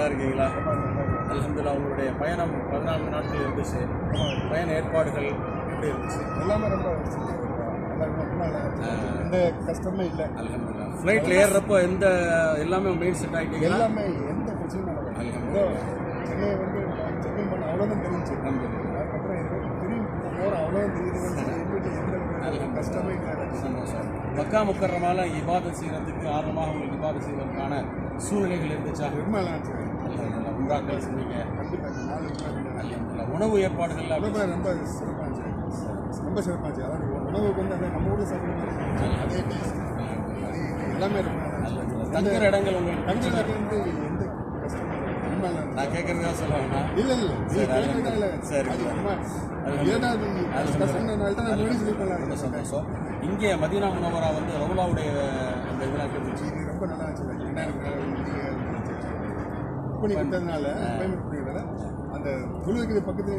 நல்லா இருக்கீங்களா? அல்ஹம்துலில்லாஹ் உங்களுடைய பயணம் பதினான்கு நாட்கள் இருந்துச்சு. பயண ஏற்பாடுகள் எப்படி இருந்துச்சு? எல்லாமே ரொம்ப. எந்த கஷ்டமே இல்லை. அல்ஹம்துலில்லாஹ். ஃப்ளைட்டில் ஏறுறப்போ எந்த எல்லாமே மெயின் செட் ஆகிட்டீங்களா? எல்லாமே எந்த பிரச்சனையும் நடக்கல சென்னை வந்து சென்னை பண்ண அவ்வளோதான் தெரிஞ்சு அதுக்கப்புறம் ஏதோ தெரியும் போகிறோம் அவ்வளோதான் தெரியுது எந்த கஷ்டமே மக்கா முக்கரமால இபாதத் செய்கிறதுக்கு ஆர்வமாக உங்களுக்கு இபாதத் செய்வதற்கான சூழ்நிலைகள் இருந்துச்சா? உம்ராக்கள் செஞ்சீங்க உணவு ஏற்பாடுகள் ரொம்ப ரொம்ப ரொம்ப சிறப்பாக இருந்துச்சு அதாவது உணவுக்கு வந்து அந்த நம்ம ஊரில் சாப்பிடுறது அதே டேஸ்ட் அது எல்லாமே இருந்துச்சு. தங்குற இடங்கள் உங்களுக்கு தங்கல வந்து எந்த கஷ்டமும் இல்லை ரொம்ப நல்லா இருந்துச்சு நான் கேட்குறதா சொல்லுவாங்கண்ணா. இல்ல இல்ல சரி, ரொம்ப சந்தோஷம். இங்கே மதீனா முனவரா வந்து ரவுலாவுடைய அந்த இதெல்லாம் இது ரொம்ப நல்லா இருந்துச்சு. என்ன பண்ணி கொடுத்ததுனால பேமெண்ட் பண்ணிக்கிறதால அந்த குழுவுக்கு பக்கத்துல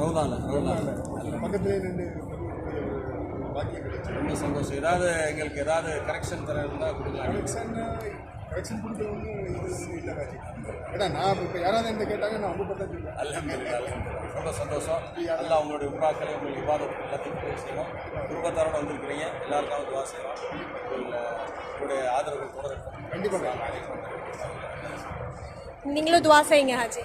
ரவுலால ரவுலா அந்த பக்கத்துலேயே ரெண்டு பாக்கியம் கிடைச்சு. ரொம்ப சந்தோஷம். ஏதாவது எங்களுக்கு ஏதாவது கரெக்ஷன் தர இருந்தால் கொடுக்கலாம் கரெக்ஷன் கரெக்ஷன் கொடுத்தவங்க இது வந்து இல்லை காட்சி ஏன்னா நான் இப்போ யாராவது என்கிட்ட கேட்டாங்க நான் அவங்க பார்த்தா சொல்லுவேன் அல்ஹம்துலில்லாஹ் அல்ஹம்துலில்லாஹ். ரொம்ப சந்தோஷம். அல்லாஹ் உங்களுடைய உம்ராக்களை உங்களுக்கு இபாதத்துக்கு எல்லாத்தையும் செய்யணும். குடும்பத்தாரோட வந்திருக்கிறீங்க. எல்லாருக்காகவும் துவா செய்யலாம் உங்கள் உங்களுடைய ஆதரவு தொடரட்டும் கண்டிப்பாக. நீங்களும் துவா செய்யுங்க ஹாஜி.